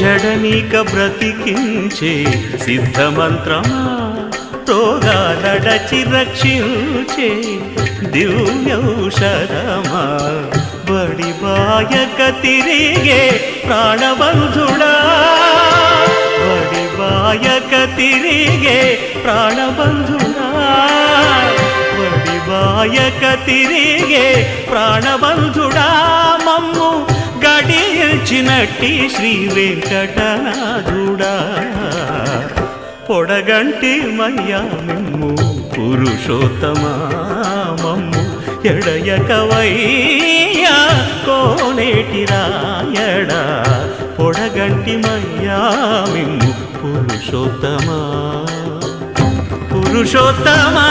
చెడనీక బ్రతికించే సిద్ధమంత్రమా? రోగాలడచి రక్షించే దివ్యౌషధమా? బడి బాయక తిరిగే ప్రాణబంధుడా? బడి బాయక తిరిగే ప్రాణబంధుడా? బడి బాయక తిరిగే ప్రాణబంధుడా? గడిచినట్టి శ్రీ వెంకటనాథుడా పొడగంటి మయ్యా మిమ్ము పురుషోత్తమా మమ్ము ఎడయకవయ్యా కోనేటి రాయడా. పొడగంటి మయ్యా మిమ్ము పురుషోత్తమా. పురుషోత్తమా